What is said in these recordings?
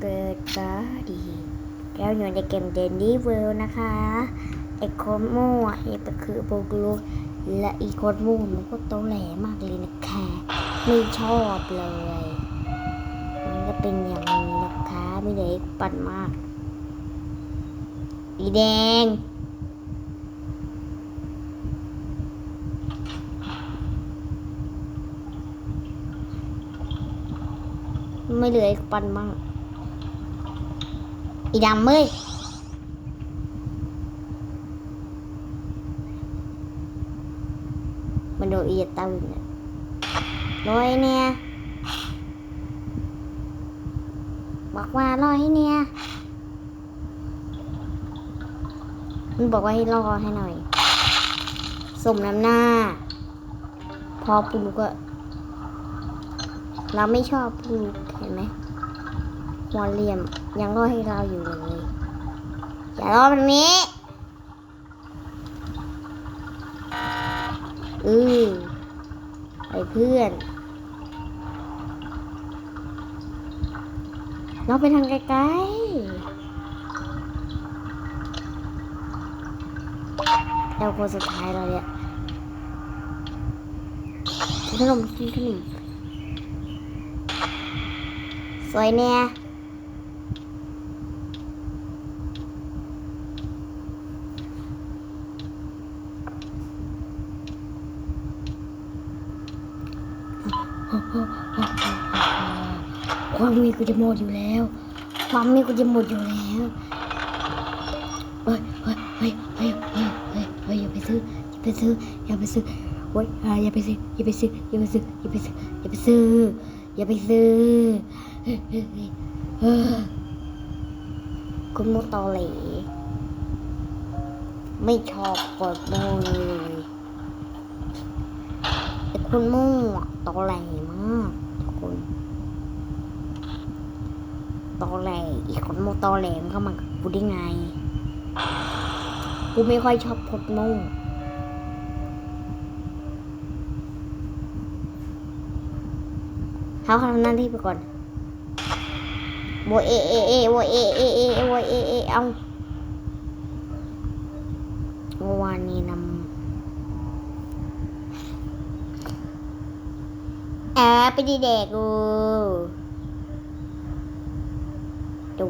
เกิดก็ดีแล้วอยู่ในเกมเดนดี้เวิลนะคะไอ้โคโม่อะไอ้ก็คือโปกลูและอีโคโม่มันก็โตแหลมากเลยนะคะไม่ชอบเลย มันก็เป็นอย่างนี้นะคะไม่ได้ปั่นมาก อีแดงไม่เหลืออีกปันมั่ง อีดำเว้ยมันโดนอีเต้าเนี่ยร้อยเนี่ยบอกว่าร้อยเนี่ยมันบอกว่าให้รอให้หน่อยสมน้ำหน้า พอปูก็ เราไม่ชอบปูเห็นไหม หัวเหลี่ยมยังรอให้เราอยู่เลย อย่ารอแบบนี้อือไอเพื่อน เราไปทางไกลๆแล้วคนสุดท้ายเราเนี่ยกินขนมกินขนมสวยเนี่ย ความมีกูจะหมดอยู่แล้ว ความมีกูจะหมดอยู่แล้วเฮ้ยเฮ้ยเฮ้ยเฮ้ยเฮ้ยเฮ้ยเฮ้ยอย่าไปซื้ออย่าไปซื้ออย่าไปซื้อเว้ยอย่าไปซื้ออย่าไปซื้ออย่าไปซื้ออย่าไปซื้ออย่าไปซื้ออย่าไปซื้อคุณโมตอเหลไม่ชอบกดโมเลยแต่คุณโม่อะ ตอแหลมากทุกคนตอแหลอีกคนโมตอแหลมเข้ามากับกูได้ไง กูไม่ค่อยชอบพดโม่เขาทำหน้าที่ไปก่อนโวเอเอเอโวเอเอเอโวเอเอเอาวานนี้นำ แอบไปดีเด็กกูดู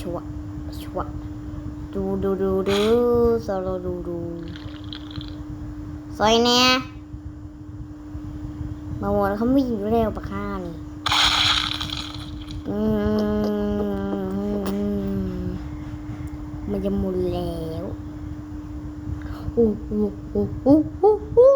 ชัวชัวดูดูดูดูโซโลดูดูซอยแน่มาหมดเขาไม่อยู่แล้วปะค่านี่มมันจะหมุนแล้วอู้อู้อู้อู้อู้